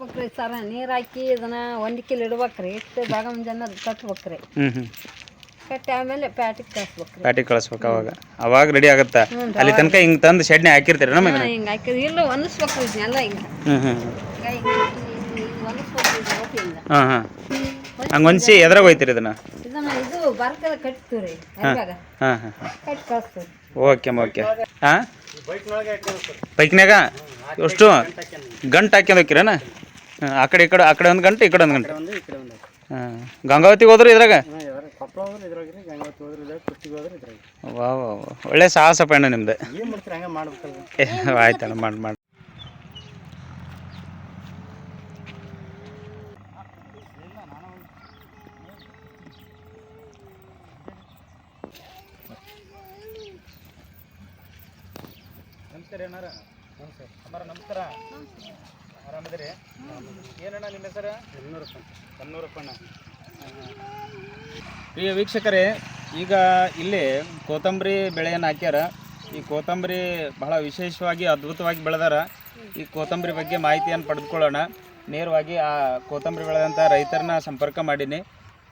ಹಾಕ್ಬೇಕ್ರಿ ಸರ. ನೀರು ಹಾಕಿ ಇದನ್ನ ಒಂದು ಕಿಲ್ ಇಡ್ಬೇಕ್ರಿ. ಇಟ್ಟು ಬೇಗ ಮುಂಜಾನೆ ಅದು ಕಟ್ಬೇಕ್ರಿ. ಹ್ಞೂ ಹ್ಞೂ ಕಟ್ಟಿ ಆಮೇಲೆ ಪ್ಯಾಟಿಗೆ ಕಳಿಸ್ಬೇಕ್ರಿ. ಪ್ಯಾಟಿಗೆ ಕಳಿಸ್ಬೇಕು ಅವಾಗ. ಅವಾಗ ರೆಡಿ ಆಗುತ್ತಾ? ಅಲ್ಲಿ ತನಕ ಹಿಂಗೆ ತಂದು ಶೆಡ್ನೆ ಹಾಕಿರ್ತೀರ ನಮ್ಮ ಹಿಂಗೆ ಹಾಕಿದ್ರೆ ಇಲ್ಲ ಒಣಸ್ಬೇಕ್ರಿ ಇದನ್ನೆಲ್ಲ ಹಿಂಗೆ. ಹ್ಞೂ ಹ್ಞೂ ಹಾಂ ಹಾಂ. ಹಂಗೆ ಹೊಂದಿಸಿ ಎದ್ರಾಗ ಹೋಯ್ತೀರಿ ಇದನ್ನು? ಇದನ್ನ ಇದು ಬರ್ಕದ ಕಟ್ತೀವಿ ರೀ ಅರ್ಬ್ಯಾಗ ಹಾಂ ಹಾಂ. ಹಾಂ ಕಟ್ಟಿ ಕಳಿಸ್ತೀವಿ ಓಕೆ ಓಕೆ. ಹಾಂ? ಬೈಕ್ನಾಗ ಎಷ್ಟು ಗಂಟು ಹಾಕ್ಯಂದು ಹೋಗಿರನ ಹಾಂ ಆ ಕಡೆ ಈ ಕಡೆ ಆ ಕಡೆ ಒಂದು ಗಂಟೆ ಈ ಕಡೆ ಒಂದು ಗಂಟೆ. ಹಾಂ ಗಂಗಾವತಿಗೆ ಹೋದ್ರೆ ಇದ್ರಾಗ? ಕೊಪ್ಪಳ ಹೋದ್ರೆ ಇದ್ರಾಗ್ರಿ ಗಂಗಾವತಿ ಹೋದ್ರೆ ಇದ್ರಾಗ ಹೋದ್ರೆ ಇದ್ರಾಗ ವಾ ವಾ ವಾ. ಒಳ್ಳೆ ಸಾಹಸ ಪಯಣ ನಿಮ್ದು. ಏನು ಮಾಡ್ತೀರಿ ಹಂಗೆ ಮಾಡ್ಬೇಕಲ್ಲ ಏ, ಆಯ್ತಣ್ಣ ಮಾಡಿ ಮಾಡಿ. ನಮಸ್ಕಾರ ಏನಾರ? ಅಮ್ಮಾರ ನಮಸ್ಕಾರ. ಆರಾಮದಿರಿ ಏನಣ್ಣ ನಿಮ್ಮ ಹೆಸರು? ಪ್ರಿಯ ವೀಕ್ಷಕರೇ, ಈಗ ಇಲ್ಲಿ ಕೊತ್ತಂಬರಿ ಬೆಳೆಯನ್ನು ಹಾಕ್ಯಾರ. ಈ ಕೊತ್ತಂಬರಿ ಬಹಳ ವಿಶೇಷವಾಗಿ ಅದ್ಭುತವಾಗಿ ಬೆಳೆದಾರ. ಈ ಕೊತ್ತಂಬರಿ ಬಗ್ಗೆ ಮಾಹಿತಿಯನ್ನು ಪಡೆದುಕೊಳ್ಳೋಣ. ನೇರವಾಗಿ ಆ ಕೊತ್ತಂಬರಿ ಬೆಳೆದಂಥ ರೈತರನ್ನ ಸಂಪರ್ಕ ಮಾಡೀನಿ.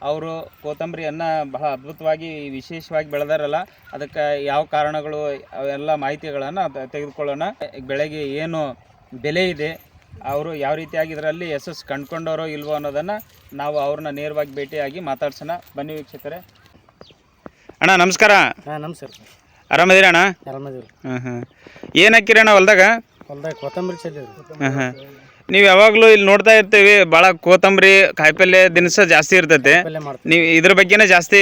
ಅವರು ಕೋತಂಬರಿಯನ್ನು ಬಹಳ ಅದ್ಭುತವಾಗಿ, ವಿಶೇಷವಾಗಿ ಬೆಳೆದಾರಲ್ಲ. ಅದಕ್ಕೆ ಯಾವ ಕಾರಣಗಳು, ಅವೆಲ್ಲ ಮಾಹಿತಿಗಳನ್ನು ತೆಗೆದುಕೊಳ್ಳೋಣ. ಬೆಳೆಗೆ ಏನು ಬೆಲೆ ಇದೆ ಅವರು ಯಾವ ರೀತಿಯಾಗಿ ಇದರಲ್ಲಿ ಯಶಸ್ಸು ಕಂಡ್ಕೊಂಡವರೋ ಇಲ್ವೋ ಅನ್ನೋದನ್ನು ನಾವು ಅವ್ರನ್ನ ನೇರವಾಗಿ ಭೇಟಿಯಾಗಿ ಮಾತಾಡ್ಸೋಣ. ಬನ್ನಿ ವೀಕ್ಷಕರೇ. ಅಣ್ಣ ನಮಸ್ಕಾರ. ಹಾಂ ನಮಸ್ಕಾರ ಆರಾಮದಿರ ಅಣ್ಣ? ಆರಾಮದಿರ ಹಾಂ ಹಾಂ ಏನು ಹಾಕಿರಿ ಅಣ್ಣ ಹೊಲ್ದಾಗ? ಹೊಲ್ದಾಗ ಕೊತ್ತಂಬರಿ ಹಾಂ ಹಾಂ ನೀವು ಯಾವಾಗಲೂ ಇಲ್ಲಿ ನೋಡ್ತಾ ಇರ್ತೀವಿ ಭಾಳ ಕೊತ್ತಂಬರಿ ಕಾಯಿಪಲ್ಯ ದಿನಸ ಜಾಸ್ತಿ ಇರ್ತೈತೆ. ನೀವು ಇದ್ರ ಬಗ್ಗೆನೇ ಜಾಸ್ತಿ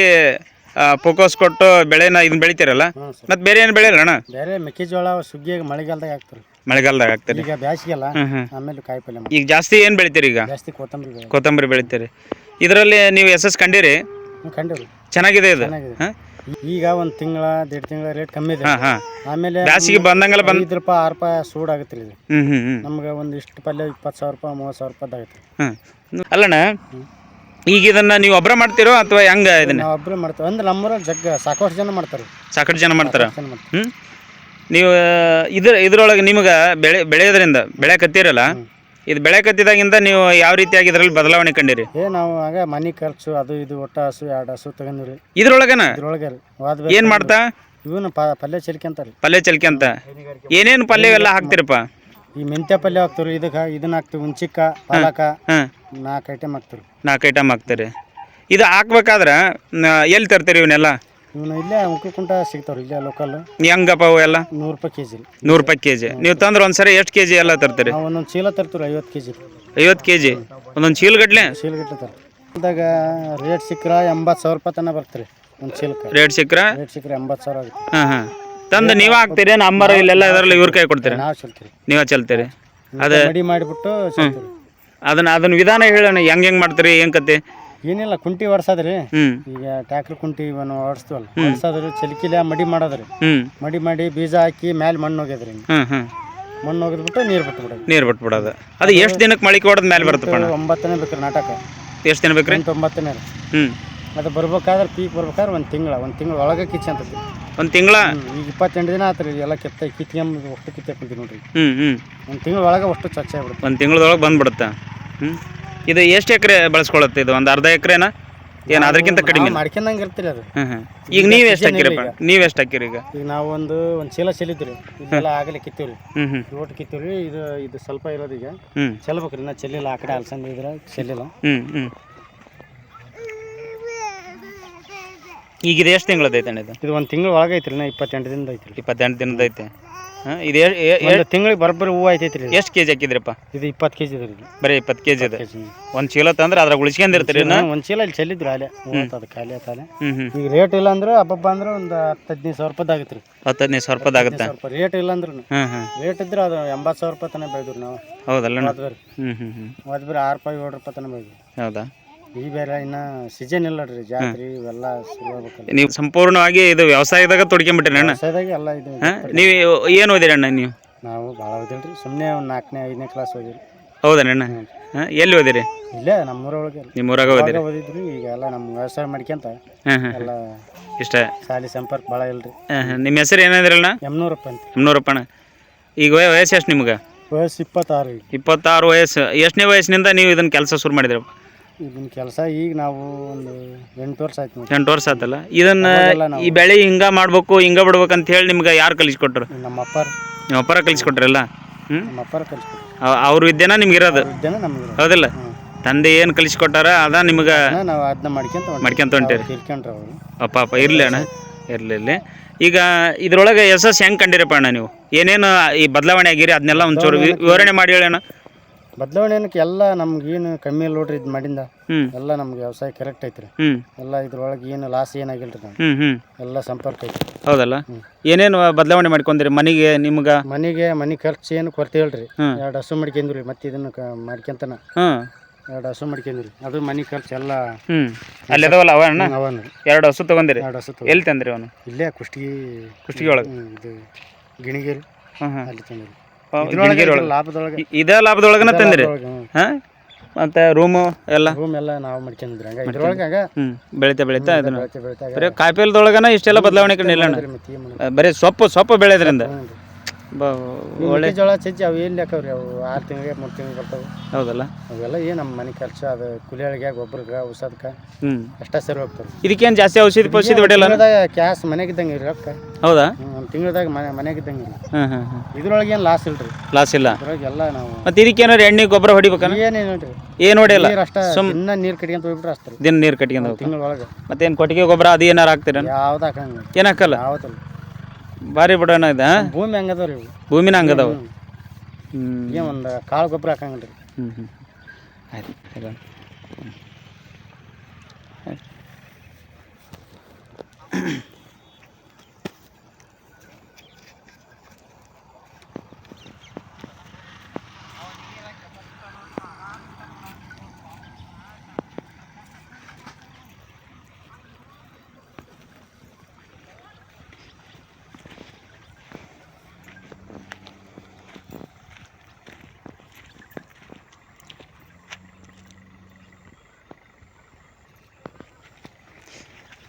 ಫೋಕಸ್ ಕೊಟ್ಟು ಬೆಳೆನ ಇದನ್ನ ಬೆಳಿತೀರಲ್ಲ? ಮತ್ತೆ ಸರ್. ಮತ್ತು ಬೇರೆ ಏನು ಬೆಳೆಯಲ್ಲ ಅಣ್ಣ? ಬೇರೆ ಮೆಕ್ಕೆಜೋಳ ಸುಗ್ಗಿಯಾಗಿ ಮಳೆಗಾಲದಾಗ ಹಾಕ್ತಾರೆ. ಮಳೆಗಾಲದಾಗ ಹಾಕ್ತಾರೆ? ಈಗ ಬ್ಯಾಸಿಗೆ ಅಲ್ಲ ಆಮೇಲೆ ಕಾಯಿ ಪಲ್ಯ ಈಗ ಜಾಸ್ತಿ ಏನು ಬೆಳಿತೀರಿ ಈಗ? ಜಾಸ್ತಿ ಕೊತ್ತಂಬರಿ ಬೆಳೆ ಕೊತ್ತಂಬರಿ ಬೆಳಿತೀರಿ. ಇದರಲ್ಲಿ ನೀವು ಎಸ್ ಕಂಡಿರಿ? ಕಂಡಿರಿ ಕಂಡಿವ್ರಿ. ಚೆನ್ನಾಗಿದೆ ಇದು? ಚೆನ್ನಾಗಿದೆ. ಹಾಂ? ಈಗ ಒಂದು ತಿಂಗಳ ದೇಡ್ ತಿಂಗಳ ರೇಟ್ ಕಮ್ಮಿ ಇದೆ. ಹಾಂ ಹಾಂ. ಆಮೇಲೆ ಬ್ಯಾಸಿಗೆ ಬಂದಂಗೆಲ್ಲ ಬಂದು ಐದು ರೂಪಾಯಿ ಆರು ರೂಪಾಯಿ ಸೂಡ್ ಆಗುತ್ತೆ ಇದು. ಹ್ಞೂ ಹ್ಞೂ ಹ್ಞೂ ನಮ್ಗೆ ಒಂದು ಇಷ್ಟು ಪಲ್ಯ ಇಪ್ಪತ್ತು ಸಾವಿರ ರೂಪಾಯಿ ಮೂವತ್ತು ಸಾವಿರ ರೂಪಾಯಿ ಆಗುತ್ತೆ. ಅಲ್ಲಣ್ಣ ಈಗ ಇದನ್ನ ನೀವು ಒಬ್ಬರ ಮಾಡ್ತೀರೋ ಅಥವಾ ಹೆಂಗ ಇದನ್ನ? ನಾವು ಒಬ್ಬರೇ ಮಾಡ್ತೇವೆ. ಅಂದ್ರೆ ನಮ್ಮೂರಲ್ಲಿ ಜಗ್ಗ ಸಾಕಷ್ಟು ಜನ ಮಾಡ್ತಾರೆ. ಸಾಕಷ್ಟು ಜನ ಮಾಡ್ತಾರ? ಜನ ಮಾಡ್ತಾರೆ. ನೀವು ಇದ್ರ ಇದ್ರೊಳಗೆ ನಿಮಗೆ ಬೆಳೆ ಬೆಳೆಯೋದ್ರಿಂದ ಬೆಳೆ ಕತ್ತೀರಲ್ಲ? ಇದು ಬೆಳೆ ಕತ್ತಿದಾಗಿಂದ ನೀವು ಯಾವ ರೀತಿಯಾಗಿ ಇದರಲ್ಲಿ ಬದಲಾವಣೆ ಕಂಡಿರಿ? ಏ ನಾವು ಆಗ ಮನೆ ಖರ್ಚು ಅದು ಇದು ಒಟ್ಟ ಹಸು ಎರಡು ಹಸು ತಗೊಂಡ್ರಿ. ಇದ್ರೊಳಗನ? ಇದ್ರೊಳಗೆ ರೀ. ವಾದ ಏನು ಮಾಡ್ತಾ? ಇವನು ಪಲ್ಯ ಚೆಲ್ಕೊಂತಾರೆ ಪಲ್ಯ ಚಲ್ಕೆ ಅಂತ. ಏನೇನು ಪಲ್ಯ ಎಲ್ಲ ಹಾಕ್ತಿರಪ್ಪ? ಈ ಮೆಂತ್ಯ ಪಲ್ಯ ಹಾಕ್ತೀವಿ ಇದಕ್ಕೆ ಇದನ್ನ ಹಾಕ್ತೀವಿ. ಹುಂಚಿಕ್ಕ ಪಾಲಕ. ಹಾಂ. ನಾಲ್ಕು ಐಟಮ್ ಹಾಕ್ತಾರೆ. ನಾಲ್ಕು ಐಟಮ್ ಹಾಕ್ತಾರೆ. ಇದು ಹಾಕ್ಬೇಕಾದ್ರೆ ನ- ಎಲ್ಲಿ ತರ್ತೀರಿ ಇವನ್ನೆಲ್ಲ? ಇವನು ಇಲ್ಲೇ ಕುಂಟ ಸಿಗ್ತಾವ್ರಿ ಇಲ್ಲೇ ಲೋಕಲ್ ಹೆಂಗಪ್ಪ ಅವು ಎಲ್ಲ? ನೂರು ರೂಪಾಯಿ ಕೆ ಜಿ ನೂರು ರೂಪಾಯಿ ಕೆ ಜಿ ನೀವು ತಂದ್ರೆ ಒಂದ್ಸರಿ ಎಷ್ಟು ಕೆ ಜಿ ಎಲ್ಲ ತರ್ತೀರಿ? ನಾವು ಒಂದೊಂದು ಚೀಲ ತರ್ತೀವಿ ಐವತ್ತು ಕೆ ಜಿ ಐವತ್ತು ಕೆ ಜಿ ಒಂದೊಂದು ಚೀಲಗಟ್ಲೆ ಚೀಲ ತರ ಅದಾಗ ರೇಟ್ ಸಿಕ್ಕ್ರ ಎಂಬತ್ತು ಸಾವಿರ ರೂಪಾಯಿ ತನಕ ಬರ್ತೀರಿ ಒಂದು ಚೀಲಕ್ಕೆ. ರೇಟ್ ಸಿಕ್ಕರೆ? ರೇಟ್ ಸಿಕ್ಕರೆ ಎಂಬತ್ತು ಸಾವಿರ ಆಗುತ್ತೆ. ಹಾಂ ಹಾಂ. ತಂದು ನೀವೇ ಹಾಕ್ತೀರಿ ನಂಬರ್ ಇಲ್ಲೆಲ್ಲ ಇದರಲ್ಲಿ ಇವ್ರ ಕೈ ಕೊಡ್ತೀರಿ ನಾವು ಚೆಲ್ತೀರಿ ನೀವೇ ಚೆಲ್ತೀರಿ. ಅದೇ ಮಡಿ ಮಾಡಿಬಿಟ್ಟು ಚೆಲ್ತೀವಿ. ಅದನ್ನ ಅದನ್ನ ವಿಧಾನ ಹೇಳೋಣ ಹೆಂಗ್ ಹೆಂಗ್ ಮಾಡ್ತೀರಿ ಏನ್ ಕತೆ? ಏನಿಲ್ಲ ಕುಂಟಿ ಹೊಡ್ಸೋದ್ರಿ ಹ್ಮ್. ಈಗ ಟ್ಯಾಕ್ಟ್ರ್ ಕುಂಟಿ ಇವನು ಹೊಡ್ಸ್ತೀವಲ್ಲ ಹೊಡ್ಸೋದ್ರಿ ಚಲಿಕಿಲೆ ಮಡಿ ಮಾಡೋದ್ರಿ. ಹ್ಮ್. ಮಡಿ ಮಾಡಿ ಬೀಜ ಹಾಕಿ ಮ್ಯಾಲೆ ಮಣ್ಣು ಹೋಗ್ಯದ್ರಿ ಹಿಂಗೆ. ಹ್ಮ್ ಹ್ಮ್. ಮಣ್ಣು ಹೋಗಿದ್ಬಿಟ್ಟು ನೀರು ಬಿಟ್ಬಿಡೋದು. ನೀರ್ ಬಿಟ್ಬಿಡೋದು. ಅದು ಎಷ್ಟು ದಿನಕ್ಕೆ ಮಳಿಕೆ ಹೊಡೆದ ಮೇಲೆ ಬರುತ್ತೆ ಒಂಬತ್ತನೇ ಬೇಕ್ರಿ ನಾಟಕ. ಎಷ್ಟು ದಿನ ಬೇಕ್ರಿ? ಎಂಟು ಒಂಬತ್ತನೇ. ರೀ ಹ್ಮ್. ಅದು ಬರ್ಬೇಕಾದ್ರೆ ಪೀಕ್ ಬರ್ಬೇಕಾದ್ರೆ ಒಂದು ತಿಂಗಳ ಒಂದು ತಿಂಗಳ ಒಳಗೆ ಕಿಚ್ಚ ಅಂತ ಒಂದ್ ತಿಂಗಳ? ಈಗ ಇಪ್ಪತ್ತೆಂಟು ದಿನ ಆತ್ರಿ ಎಲ್ಲ ಕೆತ್ತ ಕಿತ್ಕೊಂಬ ಅಷ್ಟು ಕಿತ್ತಕೊಂತೀವಿ ನೋಡ್ರಿ. ಹ್ಮ್ ಹ್ಮ್. ಒಂದು ತಿಂಗಳ ಒಳಗೆ ಅಷ್ಟು ಚಚ್ಚ ಆಗ್ಬಿಡುತ್ತೆ. ಒಂದ್ ತಿಂಗಳದೊಳಗೆ ಬಂದ್ಬಿಡುತ್ತಾ? ಇದು ಎಷ್ಟು ಎಕರೆ ಬಳಸ್ಕೊಳತ್ತೆ ಇದು? ಒಂದು ಅರ್ಧ ಎಕರೆನಾ? ಏನು ಅದಕ್ಕಿಂತ ಕಡಿಮೆ ಮಾಡ್ಕೊಂಡಂಗೆ ಇರ್ತೀರಿ ಅದು. ಈಗ ನೀವು ಎಷ್ಟು ಹಾಕಿರಿ ನೀವು ಎಷ್ಟು ಹಾಕಿರಿ ಈಗ? ಈಗ ನಾವು ಒಂದು ಒಂದು ಚೀಲ ಚೆಲ್ಲಿದ್ರಿ. ಇದೆಲ್ಲ ಆಗಲೇ ಕಿತ್ತೀವಿ ರೀ ಹ್ಞೂ ಹ್ಮ್ ರೋಟ್ ಕಿತ್ತೀವಿ ಇದು ಇದು ಸ್ವಲ್ಪ ಇರೋದು ಈಗ. ಹ್ಮ್. ಚೆಲ್ಬೇಕ್ರಿ. ನಾ ಚೆಲ್ಲಿಲ್ಲ. ಆ ಕಡೆ ಅಲ್ಸಂದ್ರೆ ಇದ್ರೆ ಚೆಲ್ಲಿಲ್ಲ. ಹ್ಮ್ ಹ್ಮ್. ಈಗ ಇದು ಎಷ್ಟು ತಿಂಗಳದೈತೆ ಅಣ್ಣ ಇದು ಒಂದು ತಿಂಗಳ ಒಳಗೆ ಐತ್ರಿ ನಾ ಇಪ್ಪತ್ತೆಂಟು ದಿನದ ಐತ್ರಿ. ಇಪ್ಪತ್ತೆಂಟು ದಿನದೈತೆ ಹಾಂ ಇದು ತಿಂಗಳಿಗೆ ಬರೋಬ್ಬರಿ ಹೂವು ಐತೈತ್ರಿ. ಎಷ್ಟು ಕೆಜಿ ಹಾಕಿದ್ರಪ್ಪ? ಇದು ಇಪ್ಪತ್ತು ಕೆ ಜಿ ಇದ್ರಿ ಬರೀ ಇಪ್ಪತ್ತು ಕೆ ಜಿ ಇದೆ ಒಂದು ಚೀಲ ತಂದ್ರೆ ಅದ್ರಾಗ ಉಳಿಸ್ಕೊಂಡಿರ್ತೀರಿ ಒಂದು ಚೀಲ ಇಲ್ಲಿ ಚೆಲ್ಲಿದ್ರು ಅಲ್ಲೇ. ಅದು ಖಾಲಿ ಆತಾಲೆ ಈಗ ರೇಟ್ ಇಲ್ಲ ಅಂದ್ರೆ ಹಬ್ಬಪ್ಪ ಅಂದ್ರೆ ಒಂದು ಹತ್ತು ಹದಿನೈದು ಸಾವಿರ ರೂಪಾಯಿ ಆಗುತ್ತೆ ರೀ ಹತ್ತು ಹದಿನೈದು ಸಾವಿರ ರೂಪಾಯಿ. ಆಗುತ್ತೆ ರೇಟ್ ಇಲ್ಲ ಅಂದ್ರೆ ರೇಟ್ ಇದ್ರೆ ಅದು ಎಂಬತ್ತು ಸಾವಿರ ರೂಪಾಯಿ ತನಕ ಬೆಳೆದ್ರು ನಾವು. ಹೌದಲ್ಲ ಹ್ಞೂ ಹ್ಞೂ ಆರು ರೂಪಾಯಿ ಏಳು ರೂಪಾಯಿ ತನಕ ಬೆಳೆದ್ರು ಹೌದಾ? ಈ ಬೇರೆ ಇನ್ನ ಸೀಸನ್ ಇಲ್ಲ ರೀ ಜಾತ್ರೆ ಇವೆಲ್ಲ ನೀವು ಸಂಪೂರ್ಣವಾಗಿ ಇದು ವ್ಯವಸಾಯದಾಗ ತೊಡ್ಕೊಂಬಿಟ್ರಿ ಅಣ್ಣ? ವ್ಯವಸಾಯದಾಗ ಎಲ್ಲ ಇದು ಹಾಂ? ನೀವು ಏನು ಓದಿರಿ ಅಣ್ಣ ನೀವು? ನಾವು ಭಾಳ ಓದಿಲ್ರಿ ಸುಮ್ಮನೆ ಒಂದು ನಾಲ್ಕನೇ ಐದನೇ ಕ್ಲಾಸ್ ಓದಿರಿ ಹೌದಣ್ಣ ಹಾಂ ಎಲ್ಲಿ ಓದಿರಿ? ಇಲ್ಲೇ ನಮ್ಮೂರೊಳಗೆ. ನಿಮ್ಮ ಊರಾಗ ಓದಿರಿ? ಓದಿದ್ರಿ ಈಗ ಎಲ್ಲ ನಮ್ಮ ವ್ಯವಸಾಯ ಮಾಡ್ಕೊಂತ ಹಾಂ ಹಾಂ. ಎಲ್ಲ ಇಷ್ಟ. ಸಾಲಿ ಸಂಪರ್ಕ ಭಾಳ ಇಲ್ರಿ. ಹಾಂ ಹಾಂ. ನಿಮ್ಮ ಹೆಸರು ಏನಾದ್ರಣ್ಣ ಎಮ್ನೂರಪ್ಪ ಅಂತ. ನಿಮ್ನೂರಪ್ಪ ಅಣ್ಣ ಈಗ ವಯ- ವಯಸ್ಸು ಎಷ್ಟು ನಿಮ್ಗೆ? ವಯಸ್ಸು ಇಪ್ಪತ್ತಾರು ಇಪ್ಪತ್ತಾರು ವಯಸ್ಸು. ಎಷ್ಟನೇ ವಯಸ್ಸಿನಿಂದ ನೀವು ಇದನ್ನ ಕೆಲಸ ಶುರು ಮಾಡಿದ್ರಿ ಇದನ್ನ ಕೆಲಸ ಈಗ ನಾವು ಒಂದು ಎಂಟು ವರ್ಷ ಆಯ್ತು ನೋಡಿ ಎಂಟು ವರ್ಷ ಆತಲ್ಲ? ಇದನ್ನ ಅವಾಗೆಲ್ಲ ನಾವು- ಈ ಬೆಳೆ ಹಿಂಗ ಮಾಡ್ಬೇಕು ಹಿಂಗ ಬಿಡ್ಬೇಕು ಅಂತ ಹೇಳಿ ನಿಮ್ಗೆ ಯಾರು ಕಲಿಸ್ಕೊಟ್ರು? ನಮ್ಮ ಅಪ್ಪರ್ ನಿಮ್ಮ ಅಪ್ಪರ ಕಲಿಸ್ಕೊಟ್ರಲ್ಲ? ಹ್ಞೂ ನಮ್ಮ ಅಪ್ಪರ ಕಲಿಸ್ಕೊಟ್ರು ಅವ್ರ ವಿದ್ಯೆನ ನಿಮ್ಗೆ ಇರೋದು? ವಿದ್ಯೆನ ನಮ್ಗೆ ಹೌದಿಲ್ಲ? ತಂದೆ ಏನು ಕಲಿಸ್ಕೊಟ್ಟಾರ ಅದ ನಿಮ್ಗೆ ನಾವು ಅದನ್ನ ಮಾಡ್ಕೊಂತ ಹೊಂಟೀವಿ. ಮಾಡ್ಕೊಂತ ಹೊಂಟೀರಿ. ಅವರು ಅಪ್ಪ ಅಪ್ಪ ಇರಲಿ ಅಣ್ಣ. ಇರಲಿ ಇರಲಿ. ಈಗ ಇದ್ರೊಳಗೆ ಯಶಸ್ಸು ಹೆಂಗೆ ಕಂಡಿರಪ್ಪ ಅಣ್ಣ ನೀವು? ಏನೇನು ಈ ಬದಲಾವಣೆ ಆಗಿರಿ ಅದನ್ನೆಲ್ಲ ಒಂಚೂರು ವಿ- ವಿವರಣೆ ಮಾಡಿ ಹೇಳಿ ಅಣ್ಣ ಬದಲಾವಣೆ ಎಲ್ಲ ನಮ್ಗೆ ಏನು ಕಮ್ಮಿ ಇಲ್ಲ ನೋಡ್ರಿ ಇದು ಮಾಡಿಂದ. ಎಲ್ಲ ನಮ್ಗೆ ವ್ಯವಸಾಯ ಕರೆಕ್ಟ್ ಐತ್ರಿ. ಎಲ್ಲ ಇದ್ರೊಳಗೆ ಏನು ಲಾಸ್ ಏನಾಗಿಲ್ರಿ ನಮ್ಗೆ. ಹ್ಞೂ ಹ್ಞೂ ಎಲ್ಲ ಸಂಪರ್ಕ ಐತಿ ಹೌದಲ್ಲ? ಹ್ಮ್. ಏನೇನು ಬದಲಾವಣೆ ಮಾಡ್ಕೊಂಡ್ರಿ ಮನೆಗೆ ನಿಮ್ಗೆ? ಮನೆಗೆ ಮನೆ ಖರ್ಚು ಏನು ಕೊರತೆ ಹೇಳ್ರಿ ಹ್ಮ್. ಎರಡು ಹಸು ಮಾಡ್ಕೊಂಡ್ರಿ ಮತ್ತೆ ಇದನ್ನು ಕ ಮಾಡ್ಕೊಂತನ. ಎರಡು ಹಸು ಮಾಡ್ಕೊಂಡ್ರಿ ಅದು ಮನೆ ಖರ್ಚು ಎಲ್ಲ ಹ್ಮ್. ಅಲ್ಲಿ ಅದಾವಲ್ಲ ಅವ ಅಣ್ಣ? ಅವನು ಎರಡು ಹಸು ತಗೊಂಡಿರಿ ಎರಡು ಹಸು ತಗೊ- ಎಲ್ಲಿ ತಂದ್ರಿ ಅವನು? ಇಲ್ಲೇ ಕುಷ್ಟಗಿ ಕುಷ್ಟಗಿ ಒಳಗೆ ಹ್ಮ್, ಇದು ಗಿಣಿಗೇರಿ. ಹ್ಮ್ ಹ್ಮ್. ಅಲ್ಲಿ ತಂದ್ರಿ. ಇದ್ರೊಳಗೆ ಲಾಭದೊಳಗೆ ಇದೇ ಲಾಭದೊಳಗನ ತಂದಿರಿ? ಹಾಂ? ಮತ್ತು ರೂಮು ಎಲ್ಲ? ರೂಮ್ ಎಲ್ಲ ನಾವು ಮಾಡ್ಕೊಂಡಿದ್ರಿ. ಹಂಗ ಇದ್ರೊಳಗೆ ಹ್ಮ್ ಬೆಳಿತಾ ಬೆಳಿತಾ ಇದನ್ನ. ಬೆಳಿತಾ ಬೆಳಿತಾ ಬರೀ ಇಷ್ಟೆಲ್ಲ ಬದಲಾವಣೆ ಕಂಡಿಲ್ಲ ಇಲ್ಲ ಮತ್ತೆ ಏನ್ ಮಾಡೋದು? ಬರೀ ಸೊಪ್ಪು ಸೊಪ್ಪು ಬೆಳೆಯೋದ್ರಿಂದ. ಬ ಒಳ್ಳೆ ಜೋಳ ಚಜ್ಜಿ ಅವು ಎಲ್ಲಿ ಹಾಕವ್ರಿ? ಅವು ಆರು ತಿಂಗಳಿಗೆ ಮೂರು ತಿಂಗಳಿಗೆ ಬರ್ತವೆ. ಹೌದಲ್ಲ? ಅವೆಲ್ಲ ಏನು ನಮ್ಮ ಮನೆ ಖರ್ಚು ಅದು ಕುಲಿಯಳಿಗೆ ಗೊಬ್ಬರಕ್ಕೆ ಔಷಧಕ್ಕೆ ಹ್ಞೂ ಅಷ್ಟೇ ಸರಿ ಹೋಗ್ತಾರೆ ಇದಕ್ಕೇನು ಜಾಸ್ತಿ ಔಷಧಿ ಪೌಷಧಿ ಹೊಡೆಯಲ್ಲ? ಕ್ಯಾಶ್ ಮನೆಗಿದ್ದಂಗೆ ರೀ ರೊಕ್ಕ. ಹೌದಾ? ಒಂದು ತಿಂಗಳದಾಗ ಮನೆ ಮನೆಗಿದ್ದಂಗೆ ಇರಿ ಹಾಂ ಹಾಂ ಹಾಂ ಇದ್ರೊಳಗೆ ಏನು ಲಾಸ್ ಇಲ್ರಿ? ಲಾಸ್ ಇಲ್ಲ? ಇದ್ರೊಳಗೆ ಎಲ್ಲ ನಾವು ಇದಕ್ಕೆ ಇದಕ್ಕೇನಾರು ಎಣ್ಣೆ ಗೊಬ್ಬರ ಹೊಡಿಬೇಕು ಏನೇನು ನೋಡ್ರಿ. ಏನು ಹೊಡೆಯಲ್ಲ ನೀರು ಅಷ್ಟ ಸುಮ್- ಇನ್ನ ನೀರು ಕಟ್ಕೊಂತ ಹೋಗ್ಬಿಟ್ರೆ ಅಷ್ಟೇ ದಿನ ನೀರು ಕಟ್ಕೊಂಡು ಹೋಗ್ಬೇಕು. ಮತ್ತೆ ಏನು ಕೊಟ್ಟಿಗೆ ಗೊಬ್ಬರ ಅದು ಏನಾರು ಹಾಕ್ತೀರ ಯಾವ್ದು ಹಾಕಂಗಿಲ್ಲ ಏನು ಹಾಕಲ್ಲ? ಯಾವತ್ತಲ್ಲ ಭಾರಿ ಬಿಡೋಣ ಇದೆ ಭೂಮಿ ಹಂಗದವ್ರಿ ಇವು. ಭೂಮಿನ ಹಂಗದಾವ. ಹ್ಞೂ ಏನು ಒಂದು ಕಾಳು ಗೊಬ್ಬರ ಹಾಕಂಗಿಲ್ಲ ಹ್ಞೂ ಹ್ಞೂ ಆಯ್ತು ಇಲ್ಲ ಹ್ಮ್.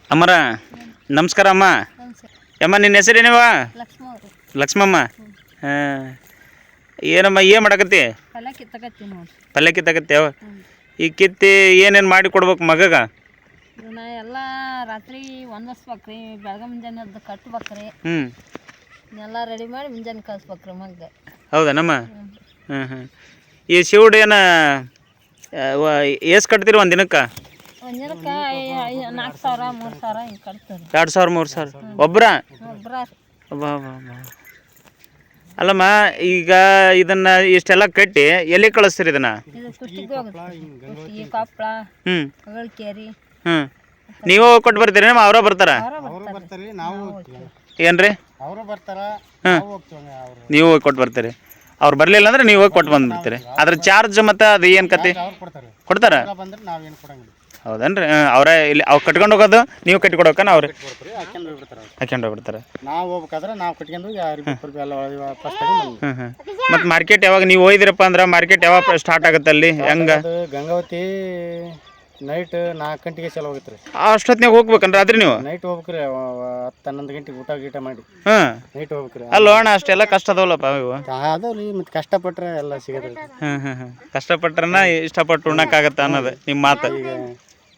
ಅಮ್ಮರ ನಮಸ್ಕಾರ ಅಮ್ಮ. ಅಮ್ಮ ನಿನ್ನ ಹೆಸರೇನವ ಲಕ್ಷ್ಮಮ್ಮ. ಹಾಂ. ಏನಮ್ಮ ಏನು ಮಾಡಕತ್ತಿ? ಪಲ್ಯ ಕಿತ್ತಕತ್ತಿ ಅವ ಈ ಕಿತ್ತಿ ಏನೇನು ಮಾಡಿ ಕೊಡ್ಬೇಕು ಮಗಗ? ಇವನ್ನ ಎಲ್ಲ ರಾತ್ರಿ ಒಂದಿಸ್ಬೇಕ್ರಿ ಬೆಳಗ್ಗೆ ಮುಂಜಾನೆ ಅದು ಕಟ್ಬೇಕ್ರಿ ಹ್ಞೂ ಎಲ್ಲ ರೆಡಿ ಮಾಡಿ ಮುಂಜಾನೆ ಕಳ್ಸ್ಬೇಕ್ರಿ ಮಗ ಹೌದನಮ್ಮ? ಹಾಂ ಹಾಂ ಈ ಶಿವುಡ್ ಏನು ಏಸ್ ಕಟ್ತೀರಿ ಒಂದು ದಿನಕ್ಕೆ? ಒಂದು ದಿನಕ್ಕೆ ನಾಲ್ಕು ಸಾವಿರ ಮೂರು ಸಾವಿರ ಹಿಂಗೆ ಕಟ್ತಾರೆ. ಎರಡು ಸಾವಿರ ಮೂರು ಸಾವಿರ. ಒಬ್ಬರ. ಅಲ್ಲಮ್ಮ ಈಗ ಇದನ್ನ ಇಷ್ಟೆಲ್ಲ ಕಟ್ಟಿ ಎಲ್ಲಿ ಕಳಿಸ್ತೀರಿ ಇದನ್ನ? ಇದು ಕುಷ್ಟಿಗೆ ಹೋಗುತ್ತೆ. ಕುಷ್ಟಿಗೆ ಕೊಪ್ಪಳ ಹ್ಞೂ ಹೊಗಳಕೇರಿ ಹ್ಞೂ ನೀವು ಕೊಟ್ಟು ಬರ್ತೀರಿ ನಮ್ಮ ಅವರ ಬರ್ತಾರ? ಅವರ ಬರ್ತಾರೆ. ನಾವು ಏನ್ರಿ? ಅವರು ಬರ್ತಾರ ನಾವು ಹೋಗ್ತೀವಿ ಅವರು. ನೀವು ಹೋಗಿ ಕೊಟ್ಟು ಬರ್ತೀರಿ. ಅವ್ರು ಬರಲಿಲ್ಲ ಅಂದ್ರೆ ನೀವು ಹೋಗಿ ಕೊಟ್ಟು ಬಂದ್ಬಿಡ್ತೀರಿ. ಅದ್ರ ಚಾರ್ಜ್ ಮತ್ತೆ ಅದು ಏನು ಕತೆ? ಅವ್ರು ಕೊಡ್ತಾರೆ. ಕೊಡ್ತಾರ? ಎಲ್ಲ ಬಂದ್ರೆ ನಾವೇನು ಕೊಡಂಗಿಲ್ಲ. ಹೌದನ್ರಿ? ಅವರೇ ಇಲ್ಲಿ ಅವ್ರು ಕಟ್ಕೊಂಡು ಹೋಗೋದು ನೀವು ಕಟ್ಟಿ ಕೊಡೋಕನ ಅವ್ರು ಹೋಗ್ಬಿಡ್ತಾರೆ ಅವ್ರು. ಹಾಕ್ಕೊಂಡು ಹೋಗ್ಬಿಡ್ತಾರೆ. ನಾವು ಹೋಗ್ಬೇಕಾದ್ರೆ ನಾವು ಕಟ್ಕೊಂಡು ಹೋಗಿ ಎಲ್ಲ ಹ್ಞೂ ಹ್ಞೂ ಮತ್ತು ಮಾರ್ಕೆಟ್ ಯಾವಾಗ ನೀವು ಹೋಯ್ದಿರಪ್ಪ ಅಂದ್ರೆ ಮಾರ್ಕೆಟ್ ಯಾವಾಗ ಸ್ಟಾರ್ಟ್ ಆಗುತ್ತೆ ಅಲ್ಲಿ? ಹೆಂಗೆ? ಅದು ಗಂಗಾವತಿ ನೈಟ್ ನಾಲ್ಕು ಗಂಟೆಗೆ ಚಲೋ ಹೋಗುತ್ತೆ ರೀ. ಅಷ್ಟೊತ್ತಿನಾಗ ಹೋಗ್ಬೇಕನ್ರಿ ರಾತ್ರಿ ನೀವು? ನೈಟ್ ಹೋಗ್ಬೇಕ್ರಿ ಹತ್ತು ಹನ್ನೊಂದು ಗಂಟೆಗೆ ಊಟ ಗೀಟ ಮಾಡಿ. ಹಾಂ. ನೈಟ್ ಹೋಗ್ಬೇಕ್ರಿ. ಅಲ್ಲ ಅಣ್ಣ ಅಷ್ಟೆಲ್ಲ ಕಷ್ಟ ಅದಾವಲ್ಲಪ್ಪ ಇವು? ಅದಾವ್ರಿ ಮತ್ತೆ ಕಷ್ಟಪಟ್ರೆ ಎಲ್ಲ ಸಿಗದ್ರಿ ಹ್ಞೂ ಹ್ಞೂ ಹ್ಞೂ ಕಷ್ಟಪಟ್ರನ ಇಷ್ಟಪಟ್ಟು ಉಣ್ಣಕ್ಕಾಗತ್ತೆ ಅನ್ನೋದು ನಿಮ್ಮ ಮಾತು. ಈಗ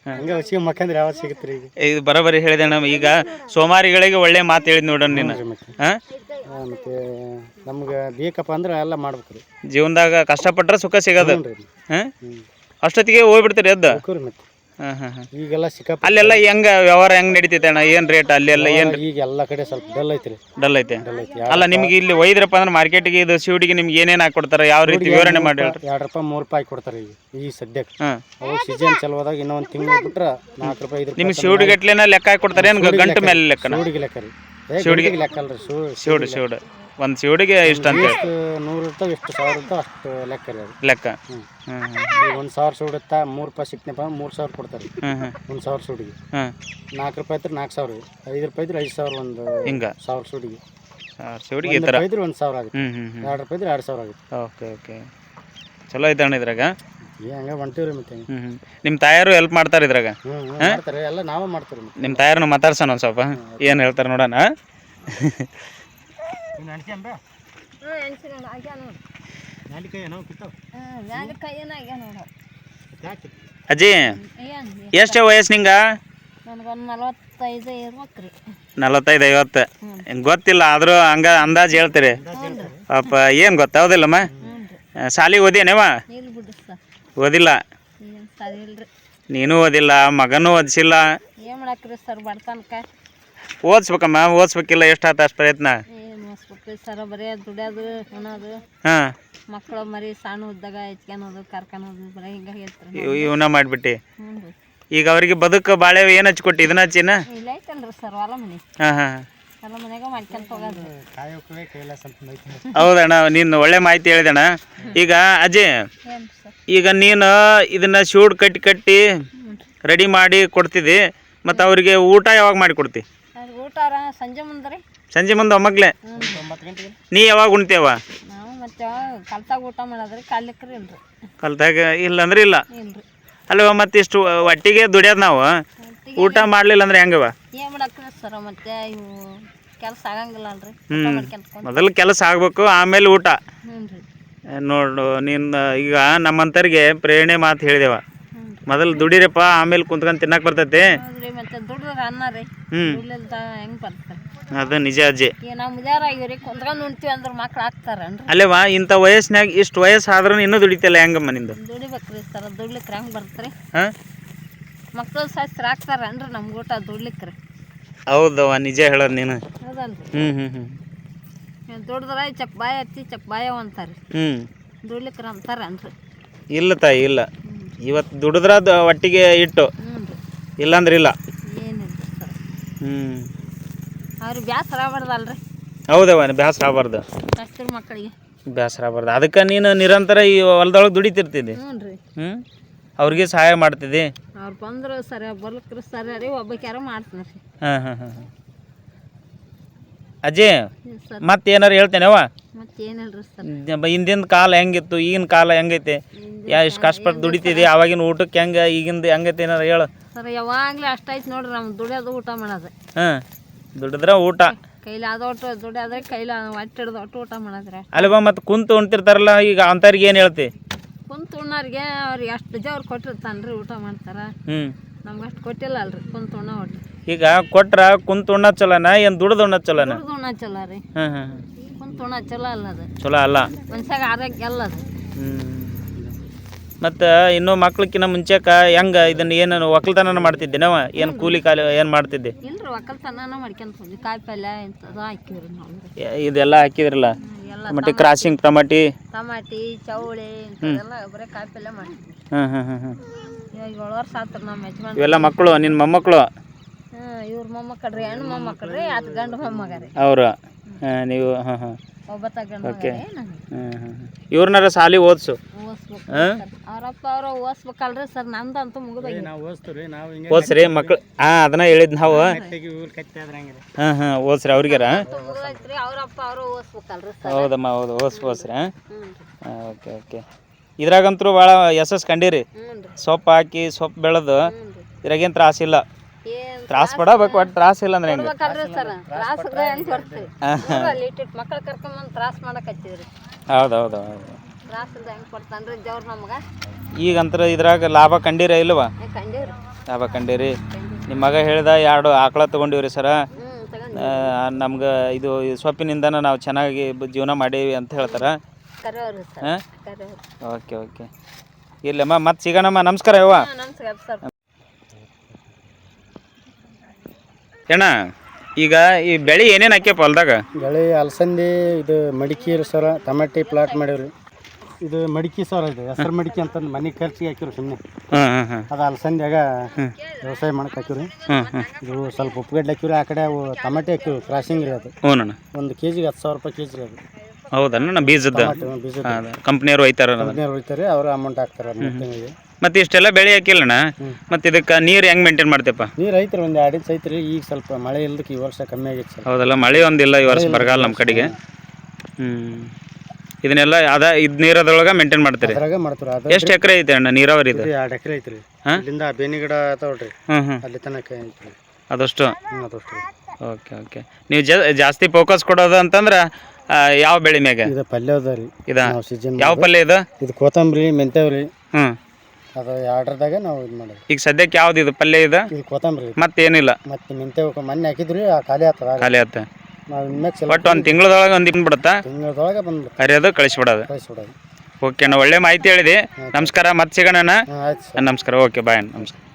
ಹಂಗೆ ಹಸಿಗೆ ಮಕ್ಕಂದ್ರೆ ಯಾವಾಗ ಸಿಗುತ್ತೆ ರೀ ಈಗ ಇದು ಬರೋಬ್ಬರಿ ಹೇಳಿದೆ ಅಣ್ಣ ಈಗ ಸೋಮಾರಿಗಳಿಗೆ ಒಳ್ಳೆ ಮಾತು ಹೇಳಿದ್ ನೋಡೋಣ ನೀನು ರೀ ಮತ್ತೆ ಹಾಂ ಆ, ಮತ್ತೆ ನಮ್ಗೆ ಬೇಕಪ್ಪ ಅಂದ್ರೆ ಎಲ್ಲ ಮಾಡ್ಬೇಕು ರೀ. ಜೀವನದಾಗ ಕಷ್ಟಪಟ್ರೆ ಸುಖ ಸಿಗೋದು. ಹ್ಞೂ ಹಾಂ? ಅಷ್ಟೊತ್ತಿಗೆ ಹೋಗ್ಬಿಡ್ತೀರಿ ಎದ್ದು? ಮತ್ತೆ. ಹಾಂ ಹಾಂ ಹಾಂ ಈಗೆಲ್ಲ ಸಿಕ್ಕಾಪ ಅಲ್ಲೆಲ್ಲ ಹೆಂಗ ವ್ಯವಹಾರ ಹೆಂಗ್ ನಡೀತೈತೆ ಅಣ್ಣ? ಏನು ರೇಟ್ ಅಲ್ಲೆಲ್ಲ ಏನು ಈಗ ಎಲ್ಲ ಕಡೆ ಸ್ವಲ್ಪ ಡಲ್ ಐತ್ರಿ. ಡಲ್ ಐತೆ? ಡಲ್ ಐತಿ ಅಲ್ಲ ನಿಮ್ಗೆ ಇಲ್ಲಿ ಒಯ್ದ್ರಪ್ಪ ಅಂದ್ರೆ ಮಾರ್ಕೆಟಿಗೆ ಇದು ಶಿವಡಿಗೆ ನಿಮ್ಗೆ ಏನೇನು ಹಾಕೊಡ್ತಾರೆ ಯಾವ ರೀತಿ ವಿವರಣೆ ಮಾಡಿ ಹೇಳ್ರಿ. ಎರಡು ರೂಪಾಯಿ ಮೂರು ರೂಪಾಯಿ ಕೊಡ್ತಾರೆ ಈಗ ಈ ಸದ್ಯಕ್ಕೆ. ಹಾಂ. ಅವಾಗ ಸೀಸನ್ ಚಲುವಾದಾಗ ಇನ್ನೊಂದು ತಿಂಗಳು ಬಿಟ್ರೆ ನಾಲ್ಕು ರೂಪಾಯಿ ಐದು ನಿಮ್ಗೆ ಶಿವಡಿ ಗಟ್ಲೆನ ಲೆಕ್ಕ ಹಾಕಿ ಕೊಡ್ತಾರೆ? ಏನು ಗಂಟು ಮೇಲೆ ಲೆಕ್ಕನ? ಶಿವಡಿಗೆ ಲೆಕ್ಕ ರೀ. ಗಂಟಿಗೆ ಲೆಕ್ಕ ಅಲ್ರಿ ಶೂ ಶಿವಡು ಶಿವಡು. ಒಂದು ಶಿವಡಿಗೆ ಇಷ್ಟ ಅಂತ ಹೇಳಿ. ನೂರು ಇರ್ತಾವೆ ಎಷ್ಟು ಸಾವಿರ ಇರ್ತಾವೆ ಅಷ್ಟು ಲೆಕ್ಕ ರೀ ಅದು. ಲೆಕ್ಕ. ಹ್ಞೂ ಈಗ ಒಂದು ಸಾವಿರ ಸೂಡುತ್ತಾ ಮೂರು ರೂಪಾಯಿ ಸಿಕ್ನಪ್ಪ ಮೂರು ಸಾವಿರ ಕೊಡ್ತಾರೆ. ಹ್ಞೂ ಹ್ಞೂ ಒಂದು ಸಾವಿರ ಸೂಡಿಗೆ ಹಾಂ ನಾಲ್ಕು ರೂಪಾಯಿ ಇದ್ರೆ ನಾಲ್ಕು ಸಾವಿರ. ಐದು ರೂಪಾಯಿ ಇದ್ರೆ ಐದು ಸಾವಿರ ಒಂದು ಹಿಂಗೆ. ಸಾವಿರ ಸೂಡಿಗೆ ಶಿವಡಿಗೆ ಈ ಒಂದು ಥರ ರೂಪಾಯಿ ಇದ್ರೆ ಒಂದು ಸಾವಿರ ಆಗುತ್ತೆ. ಹ್ಞೂ ಹ್ಞೂ ಹ್ಞೂ ಎರಡು ರೂಪಾಯಿ ಇದ್ರೆ ಎರಡು ಸಾವಿರ ಆಗುತ್ತೆ. Okay okay. ಚಲೋ ಐತೆ ಅಣ್ಣ ಇದ್ರಾಗ. ಏ ಹಂಗೆ ಹೊಂಟೀವಿ ಮತ್ತೆ. ಹ್ಞೂ ಹ್ಞೂ ನಿಮ್ಮ ತಾಯಾರು ಹೆಲ್ಪ್ ಮಾಡ್ತಾರೆ ಇದ್ರಾಗ? ಹ್ಞೂ ಹ್ಞೂ ಮಾಡ್ತಾರೆ. ಎಲ್ಲ ನಾವೇ ಮಾಡ್ತೀವಿ ಮತ್ತೆ. ನಿಮ್ಮ ತಾಯಾರನ್ನ ಮಾತಾಡ್ಸೋಣ ಒಂದು ಸ್ವಲ್ಪ. ಏನು ಹೇಳ್ತಾರೆ ನೋಡೋಣ ಹ್ಞೂ ಆಗ್ಯಾ ನೋಡಿ. ನೋಡ. ಅಜ್ಜಿ ಏನು? ಎಷ್ಟು ವಯಸ್ಸು ನಿಂಗ? ನನಗೊಂದು ನಲವತ್ತೈದು ಐವತ್ತು. ಗೊತ್ತಿಲ್ಲ ಆದರೂ ಹಂಗ ಅಂದಾಜು ಹೇಳ್ತೀರಿ. ಪಾಪ ಏನು ಗೊತ್ತಾಗೋದಿಲ್ಲಮ್ಮ? ಶಾಲಿಗೆ ಓದಿನೇವ ಇಲ್ಲಿ ಬಿಡ್ರಿ ಸರ್. ಓದಿಲ್ಲ? ನೀನು ಓದಿಲ್ಲ ಮಗನೂ ಓದಿಸಿಲ್ಲ. ಏನು ಮಾಡಾಕ್ರಿ ಸರ್ ಬಡತನಕ ಓದಿಸ್ಬೇಕಮ್ಮ ಓದಿಸ್ಬೇಕಿಲ್ಲ ಎಷ್ಟಾತ ಅಷ್ಟು ಪ್ರಯತ್ನ? ಏನು ಓದಿಸ್ಬೇಕ್ರಿ ಸರ್ ಬರೀ ದುಡಿಯೋದು ಉಣೋದು. ಹಾಂ. ಮಕ್ಕಳು ಮರಿ ಸಣ್ಣ ಉದ್ದಾಗ ಎತ್ಕೊಳೋದು ಕರ್ಕೊಳೋದು ಬರೀ ಹಿಂಗೆ ಹೇಳ್ತಾರೆ ಇವನ್ನ ಮಾಡಿಬಿಟ್ಟು. ಈಗ ಅವರಿಗೆ ಬದುಕು ಬಾಳೆ ಏನು ಹಚ್ಕೊಟ್ಟು ಇದನ್ನ ಹಚ್ಚಿನ? ಇಲ್ಲ ಐತಲ್ರಿ ಸರ್ ಹೊಲ ಮನೆ. ಹಾಂ ಹಾಂ. ಹೌದಣ್ಣ ನೀನು ಒಳ್ಳೆ ಮಾಹಿತಿ ಹೇಳಿದಣ್ಣ. ಈಗ ಅಜಯ್ ಈಗ ನೀನು ಇದನ್ನ ಶೂಡ್ ಕಟ್ಟಿ ಕಟ್ಟಿ ರೆಡಿ ಮಾಡಿ ಕೊಡ್ತಿದ್ದಿ ಮತ್ತು ಅವರಿಗೆ ಊಟ ಯಾವಾಗ ಮಾಡಿ ಕೊಡ್ತಿ? ಸಂಜೆ ಮುಂದೆ ಸಂಜೆ ಮುಂದೆ ಒಮ್ಮಗ್ಲೆ ನೀ ಯಾವಾಗ ಉಣ್ತೇವ? ನಾವು ಮತ್ತೆ ಕಲ್ತಾಗ ಊಟ ಮಾಡೋದ್ರಿ ಕಾಲಿಕ್ರಿ ಇಲ್ರಿ. ಕಲ್ತಾಗ ಇಲ್ಲ ಅಂದ್ರೆ ಇಲ್ಲ. ಇಲ್ರಿ. ಅಲ್ವ ಮತ್ತೆ ಇಷ್ಟು ಒಟ್ಟಿಗೆ ದುಡಿಯೋದು ನಾವು? ಊಟ ಮಾಡಲಿಲ್ಲ ಅಂದ್ರೆ ಹೆಂಗವ? ಏನು ಮಾಡಾಕ್ರಿ ಸರ್ ಮತ್ತೆ ಇವು? ಕೆಲಸ ಆಗಂಗಿಲ್ಲ ಅಲ್ರಿ. ಮೊದಲು ಕೆಲಸ ಆಗ್ಬೇಕು ಆಮೇಲೆ ಊಟ. ಹ್ಞೂ ನೋಡು ನಿನ್ನ ಈಗ ನಮ್ಮಂತರಿಗೆ ಪ್ರೇರಣೆ ಮಾತು ಹೇಳಿದೆವ. ಮೊದಲು ದುಡಿರಪ್ಪ ಆಮೇಲೆ ಕುಂತ್ಕೊಂಡು ತಿನ್ನಕ್ ಬರ್ತೈತಿ. ಮತ್ತೆ ಅನ್ನ ರೀ. ಹ್ಞೂ ದುಡ್ಲಿಲ್ದ ಹೆಂಗೆ ಬರ್ತಾರೆ ಅದು ನಿಜ ಅಜ್ಜಿ. ಈಗ ನಾವು ಆಗಿವ್ರಿ ಕುಂತ್ಕೊಂಡು ಉಣ್ತೀವಿ ಅಂದ್ರೆ ಮಕ್ಳು ಹಾಕ್ತಾರನ್ರಿ ಅಲ್ಲೇವ ಇಂಥ ವಯಸ್ಸಿನಾಗ ಇಷ್ಟು ವಯಸ್ಸಾದ್ರೂ ಇನ್ನೂ ದುಡಿತಿಲ್ಲ ಹೆಂಗಮ್ಮ ನಿಂದು? ದುಡಿಬೇಕ್ರಿ ಸರ್ ದುಡ್ಲಿಕ್ಕೆ ಹೆಂಗೆ ಬರ್ತ್ರಿ? ಹಾಂ? ಮಕ್ಕಳು ಶಾಸ್ತ್ರ ಹಾಕ್ತಾರನ್ರಿ ನಮ್ಗೆ ಊಟ ದುಡ್ಲಿಕ್ಕೆ ರೀ ಹೌದವ್ವ ನಿಜ ಹೇಳೋದು ನೀನು. ಹೌದಲ್ರಿ ಹ್ಞೂ ಹ್ಞೂ ಹ್ಞೂ ದುಡ್ದ್ರೆ ಚಪ್ಪಾಯ ಹತ್ತಿ ಚಪ್ಪಾಯ ಅಂತಾರೆ. ಹ್ಞೂ ದುಡ್ಲಿಕ್ಕೆ ಅಂತಾರನ್ರಿ? ಇಲ್ಲ ತಾಯಿ ಇಲ್ಲ. ಇವತ್ತು ದುಡಿದ್ರ ಅದು ಒಟ್ಟಿಗೆ ಇಟ್ಟು. ಹ್ಞೂ ರೀ ಇಲ್ಲಾಂದ್ರೆ ಇಲ್ಲ. ಏನಿಲ್ಲ ಸರ್. ಹ್ಞೂ ಅವ್ರಿಗೆ ಬ್ಯಾಸರ ಆಗ್ಬಾರ್ದಲ್ರಿ? ಹೌದವ್ವ ಬೇಸರ ಆಗಬಾರ್ದು. ಮಕ್ಕಳಿಗೆ. ಬೇಸರ ಆಗಬಾರ್ದು. ಅದಕ್ಕೆ ನೀನು ನಿರಂತರ ಈ ಹೊಲ್ದೊಳಗೆ ದುಡಿತಿರ್ತಿದ್ದೆ. ಹ್ಞೂ ರೀ ಹ್ಞೂ ಅವ್ರಿಗೆ ಸಹಾಯ ಮಾಡ್ತಿದ್ದೆ? ಅವ್ರು ಬಂದ್ರೆ ಸರಿ ಬರ್ಲಿಕ್ರಿ ಸರಿ ರೀ ಒಬ್ಬಕ್ಕೆ ಯಾರೋ ಮಾಡ್ತೀನಿ ರೀ ಹಾಂ ಹಾಂ ಹಾಂ. ಅಜ್ಜಿ ಸರ್. ಮತ್ತೆ ಏನಾರು ಹೇಳ್ತೇನೆವ ಮತ್ತೆ ಏನಿಲ್ರಿ ಸರ್ ಹಿಂದಿನ ಕಾಲ ಹೆಂಗಿತ್ತು ಈಗಿನ ಕಾಲ ಹೆಂಗೈತೆ? ಯಾ ಇಷ್ಟು ಕಷ್ಟಪಟ್ಟು ದುಡಿತಿದ್ದಿ ಆವಾಗಿನ ಊಟಕ್ಕೆ ಹೆಂಗೆ ಈಗಿಂದ ಹೆಂಗೈತೆ ಏನಾರು ಹೇಳು. ಸರ್ ಯಾವಾಗಲೂ ಅಷ್ಟಾಯ್ತು ನೋಡ್ರಿ ನಮ್ಗೆ ದುಡಿಯೋದು ಊಟ ಮಾಡೋದು. ಹಾಂ ದುಡಿದ್ರೆ ಊಟ. ಕೈಲಿ ಅದೊಟ್ಟು ದುಡಿಯೋದ್ರೆ ಕೈಲಿ ಹೊಟ್ಟೆ ಹಿಡ್ದು ಒಟ್ಟು ಊಟ ಮಾಡೋದ್ರಿ ಅಲ್ವಾ ಮತ್ತೆ ಕುಂತು ಉಣ್ತಿರ್ತಾರಲ್ಲ ಈಗ ಅಂಥವ್ರಿಗೆ ಏನು ಹೇಳ್ತಿ? ಕುಂತು ಉಣ್ಣೋರಿಗೆ ಅವ್ರಿಗೆ ಅಷ್ಟು ಜವ್ರು ಕೊಟ್ಟಿರ್ತಾನೆ ರೀ ಊಟ ಮಾಡ್ತಾರೆ. ಹ್ಞೂ ನಮ್ಗೆ ಅಷ್ಟು ಕೊಟ್ಟಿಲ್ಲ ಅಲ್ರಿ ಕುಂತು ಉಣ್ಣ ಒಟ್ಟು. ಈಗ ಕೊಟ್ರ ಕುಂತು ಉಣ್ಣ ಚಲೋನ ಏನು ದುಡ್ದು ಉಣ್ಣ ಚಲೋನ? ದುಡ್ದು ಉಣ್ಣ ಚಲೋ ರೀ. ಹಾಂ ಹಾಂ ಕುಂತು ಉಣ್ಣೋ ಚಲೋ ಅಲ್ಲ ಅದು. ಚಲೋ ಅಲ್ಲ? ಮನ್ಸಾಗ ಆರೋಗ್ಯ ಅಲ್ಲ ಅದು. ಹ್ಞೂ ಮತ್ತು ಇನ್ನೂ ಮಕ್ಳಕ್ಕಿನ್ನ ಮುಂಚೆಕ ಹೆಂಗೆ ಇದನ್ನು ಏನು ಒಕ್ಕಲ್ತನ ಮಾಡ್ತಿದ್ದೇನವ ಏನು ಕೂಲಿ ಕಾಲಿ ಏನು ಮಾಡ್ತಿದ್ದೆ? ಇಲ್ರಿ ಒಕ್ಕಲ್ತನ ಮಾಡ್ಕೊಂತ ಕಾಯಿ ಪಲ್ಯ ಇಂಥದ್ದು ಹಾಕಿವ್ರಿ ನಾವು. ಇದೆಲ್ಲ ಹಾಕಿದ್ರಲ್ಲ? ಟಮಟಿ ಕ್ರಾಸಿಂಗ್ ಟಮಾಟಿ ಟಮಾಟಿ ಚೌಳಿ ಎಲ್ಲ ಬರೀ ಕಾಯಿ ಪಲ್ಯ ಮಾಡ್ತೀವಿ. ಹಾಂ ಹಾಂ ಹಾಂ ಹಾಂ. ಇವಾಗ ಏಳು ವರ್ಷ ಆತ್ರಿ ನಮ್ಮ ಯಜಮಾನ್ ಇವೆಲ್ಲ ಮಕ್ಕಳು ನಿನ್ನ ಮೊಮ್ಮಕ್ಕಳು ಹ್ಞೂ ಇವ್ರ ಮೊಮ್ಮಕ್ಕಳ್ರಿ ಹೆಣ್ಣು ಮೊಮ್ಮಕ್ಕಳ್ರಿ ಅದು ಗಂಡು ಮೊಮ್ಮಗ ರೀ ಅವರು? ಹಾಂ ನೀವು ಹಾಂ ಹಾಂ. ಒಬ್ಬತ್ತ ಗಂಡು ಮಗ Okay. ರೀ ನಾನು ಹಾಂ ಹಾಂ ಇವ್ರನ್ನಾರ ಸಾಲಿ ಓದಿಸು. ಓದಿಸ್ಬೇಕು. ಹಾಂ? ಅವ್ರಪ್ಪ ಅವ್ರ ಓದಿಸ್ಬೇಕಲ್ರಿ ಸರ್ ಮುಗಿದೋಗಿ. ನಾವು ಓದಿಸ್ತೀವಿ ನಾವು ಹಿಂಗೆ ಓದ್ಸ್ರಿ ಮಕ್ಳು ಹಾಂ ಅದನ್ನ ಹೇಳಿದ್ ನಾವು. ಹಾಂ ಹಾಂ ಓದ್ಸ್ರಿ ಅವ್ರಿಗಾರ. ಮುಗಿದೈತ್ರಿ ಅವ್ರಪ್ಪ ಅವರು ಓದಿಸ್ಬೇಕಲ್ರಿ ಸರ್. ಹೌದಮ್ಮ ಹೌದು ಓದ್ಸ್ ಓದ್ಸ್ರಿ ಹಾಂ? Okay okay. ಇದ್ರಾಗಂತೂ ಭಾಳ ಯಶಸ್ ಕಂಡೀರಿ. ಸೊಪ್ಪು ಹಾಕಿ ಸೊಪ್ಪು ಬೆಳೆದು ಇದ್ರಾಗೇನು ತ್ರಾಸಿಲ್ಲ. ತ್ರಾಸ ಪಡಬೇಕು ಒಟ್ಟು ತ್ರಾಸ ಇಲ್ಲ ಅಂದ್ರೆ ಹೆಂಗೆ? ಕೊಡ್ಬೇಕಲ್ರಿ ಸರ್ ಹೆಂಗೆ ಇಟ್ಟಿಟ್ಟು ಕರ್ಕೊಂಬಂದು ತ್ರಾಸ ಮಾಡಕತ್ತೀವ್ರಿ. ಹೌದು ಹೌದು ಹೌದು ತ್ರಾಸದ ಹೆಂಗೆ ಕೊಡ್ತಾನ್ರಿ ದೇವ್ರು ನಮ್ಗೆ? ಈಗಂತ್ರ ಇದ್ರಾಗ ಲಾಭ ಕಂಡೀರ ಇಲ್ವಾ? ಏ ಕಂಡೀವ್ರಿ. ಲಾಭ ಕಂಡೀರಿ. ನಿಮ್ಮ ಮಗ ಹೇಳ್ದ ಎರಡು ಆಕಳ ತಗೊಂಡಿವ್ರಿ ಸರ. ನಮ್ಗ ತಗೊಂಡು ನಮ್ಗೆ ಇದು ಈ ಸೊಪ್ಪಿನಿಂದನ ನಾವು ಚೆನ್ನಾಗಿ ಬ- ಜೀವನ ಮಾಡೀವಿ ಅಂತ ಹೇಳ್ತಾರೆ. ಕರೆಯವ್ರಿ ಸರ್ ಹಾಂ? ಕರೆಯವ್ರಿ. Okay okay. ಇಲ್ಲಮ್ಮ ಮತ್ತೆ ಸಿಗೋಣಮ್ಮ ನಮಸ್ಕಾರ ಯವ್ವ. ನಮಸ್ಕಾರ ಸರ್. ಅಣ್ಣ ಈಗ ಈ ಬೆಳೆ ಏನೇನು ಹಾಕ್ಯಪ್ಪ ಹೊಲ್ದಾಗ? ಬೆಳೆ ಅಲಸಂದಿ ಇದು ಮಡಿಕೆ ಸರ ಟಮಾಟಿ ಪ್ಲಾಟ್ ಮಾಡಿವ್ರಿ. ಇದು ಮಡಿಕೆ ಸರ್ ಇದು ಹೆಸರು ಮಡಿಕೆ ಅಂತಂದು ಮನೆ ಖರ್ಚಿಗೆ ಹಾಕಿರು ಸುಮ್ಮನೆ ಹಾಂ ಹಾಂ ಹಾಂ. ಅದು ಅಲಸಂದ್ಯಾಗ ವ್ಯವಸಾಯ ಮಾಡಕ್ಕೆ ಹಾಕಿವ್ರಿ. ಹಾಂ ಹಾಂ ಇದು ಸ್ವಲ್ಪ ಉಪ್ಪುಗಡ್ಡೆ ಹಾಕಿವ್ರಿ ಆ ಕಡೆ ಅವು ಟಮಾಟಿ ಹಾಕಿವ್ರಿ ಕ್ರಾಸಿಂಗ್ ರೀ ಅದು. ಹ್ಞೂ ಅಣ್ಣ ಒಂದು ಕೆ ಜಿಗೆ ಹತ್ತು ಸಾವಿರ ರೂಪಾಯಿ ಕೆ ಜಿ ರೀ ಅದು. ಹೌದಣ್ಣ ಬೀಜದ ಟಮಾಟಿ ಬೀಜ ಕಂಪ್ನಿಯವ್ರು ಒಯ್ತಾರ ಕಂಪ್ನಿಯವ್ರು ಹೋಗ್ತಾರೆ ಅವರು ಅಮೌಂಟ್ ಹಾಕ್ತಾರೆ ಮೂರು ತಿಂಗಳಿಗೆ. ಮತ್ತೆ ಇಷ್ಟೆಲ್ಲ ಬೆಳೆ ಹಾಕಿಲ್ಲಣ್ಣ. ಮತ್ತೆ ಇದಕ್ಕೆ ನೀರು ಹೆಂಗ್ ಮೇಂಟೈನ್ ಮಾಡ್ತೇಪ್ಪ ನೀರು ಐತ್ರಿ ಒಂದು ಎರಡು ಸೈತ್ರಿ ಐತ್ರಿ ಈಗ ಸ್ವಲ್ಪ ಮಳೆ ಇಲ್ದಕ್ಕೆ ಈ ವರ್ಷ ಕಮ್ಮಿ ಆಗಿತ್ತು ಸರ್ ಹೌದಲ್ಲ ಮಳೆ ಒಂದಿಲ್ಲ ಈ ವರ್ಷ ಬರಗಾಲ ನಮ್ಮ ಕಡೆಗೆ. ಹ್ಞೂ ಇದನ್ನೆಲ್ಲ ಅದ ಇದು ನೀರದೊಳಗ ಮೇಂಟೈನ್ ಮಾಡ್ತೀರಿ? ಅದ್ರಾಗ ಮಾಡ್ತಾರೆ ಅದು ಎಷ್ಟು ಎಕರೆ ಐತೆ ಅಣ್ಣ ನೀರಾವರಿ ಇದು? ಎರಡು ಎಕರೆ ಐತ್ರಿ. ಹಾ? ಇಲ್ಲಿಂದ ಬೇನಿ ಗಿಡ ಅಲ್ಲಿ ತನಕ ಐತ್ರಿ. ಅದಷ್ಟು? ಹ್ಞೂ ಅದಷ್ಟು. Okay okay. ನೀವು ಜಾ ಜಾಸ್ತಿ ಫೋಕಸ್ ಕೊಡೋದು ಅಂತಂದ್ರೆ ಆ, ಯಾವ ಬೆಳೆ ಮ್ಯಾಗ? ಇದು ಪಲ್ಯ ಅದ ರೀ. ಇದು? ನಾವು ಯಾವ ಪಲ್ಯ ಇದು? ಇದು ಕೊತ್ತಂಬರಿ ಮೆಂತ್ಯವ್ರಿ. ಹ್ಞೂ ಅದು ಆರ್ಡರ್ದಾಗ ನಾವು ಇದು ಮಾಡೋದು ಈಗ ಸದ್ಯಕ್ಕೆ ಯಾವ್ದು ಇದು? ಪಲ್ಯ ಇದು? ಇದು ಕೊತ್ತಂಬರಿ ಮತ್ತೇನಿಲ್ಲ. ಮತ್ತೆ ಮೆಂತ್ಯ ಮೊನ್ನೆ ಹಾಕಿದ್ರಿ ಆ ಖಾಲಿ ಆತದ ಖಾಲಿ ಆತ ನಾವು ಒಂದು ತಿಂಗಳದೊಳಗೆ ಒಂದು ಬಿಡುತ್ತಾ ತಿಂಗಳದೊಳಗೆ ಬಂದು ಹರಿಯೋದು ಕಳಿಸ್ಬಿಡೋದು. ಕಳಿಸ್ಬಿಡೋದು. ಓಕೆ ಅಣ್ಣ ಒಳ್ಳೆ ಮಾಹಿತಿ ಹೇಳಿದೆ. ನಮಸ್ಕಾರ ಮತ್ತೆ ಸಿಗೋಣ ಅಣ್ಣ. ಆಯ್ತು ನಮಸ್ಕಾರ ಓಕೆ ಬಾಯ್ ಅಣ್ಣ ನಮಸ್ಕಾರ.